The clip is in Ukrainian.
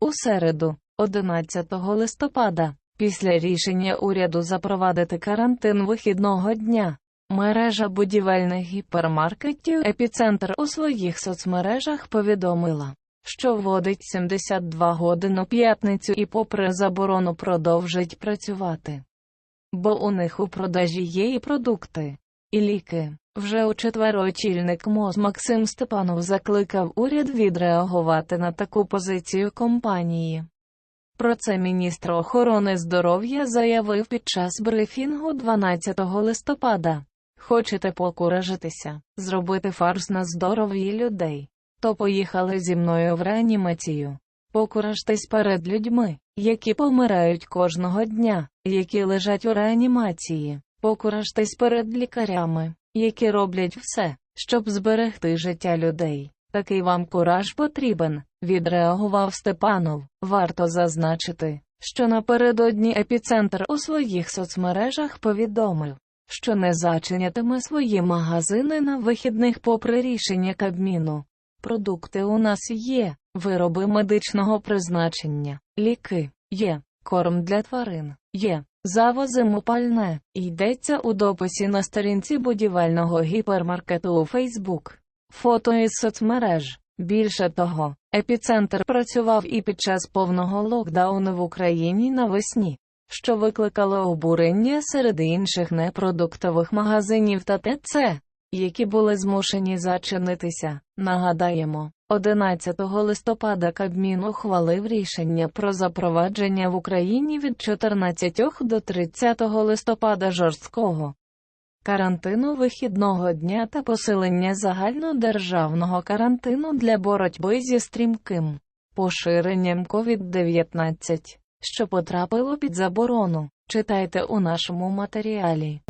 У середу, 11 листопада, після рішення уряду запровадити карантин вихідного дня, мережа будівельних гіпермаркетів «Епіцентр» у своїх соцмережах повідомила, що вводить 72 годин у п'ятницю і попри заборону продовжить працювати. Бо у них у продажі є і продукти, і ліки. Вже у четвер очільник МОЗ Максим Степанов закликав уряд відреагувати на таку позицію компанії. Про це міністр охорони здоров'я заявив під час брифінгу 12 листопада. Хочете покуражитися, зробити фарс на здоров'ї людей, то поїхали зі мною в реанімацію. Покуражтесь перед людьми, які помирають кожного дня, які лежать у реанімації. Покуражтесь перед лікарями, які роблять все, щоб зберегти життя людей. Такий вам кураж потрібен, відреагував Степанов. Варто зазначити, що напередодні епіцентр у своїх соцмережах повідомив, що не зачинятиме свої магазини на вихідних попри рішення Кабміну. Продукти у нас є, вироби медичного призначення, ліки є, корм для тварин є. Завозимо пальне, йдеться у дописі на сторінці будівельного гіпермаркету у Фейсбук. Фото із соцмереж. Більше того, епіцентр працював і під час повного локдауну в Україні навесні, що викликало обурення серед інших непродуктових магазинів та ТЦ, які були змушені зачинитися. Нагадаємо, 11 листопада Кабмін ухвалив рішення про запровадження в Україні від 14 до 30 листопада жорсткого карантину вихідного дня та посилення загальнодержавного карантину для боротьби зі стрімким поширенням COVID-19, що потрапило під заборону. Читайте у нашому матеріалі.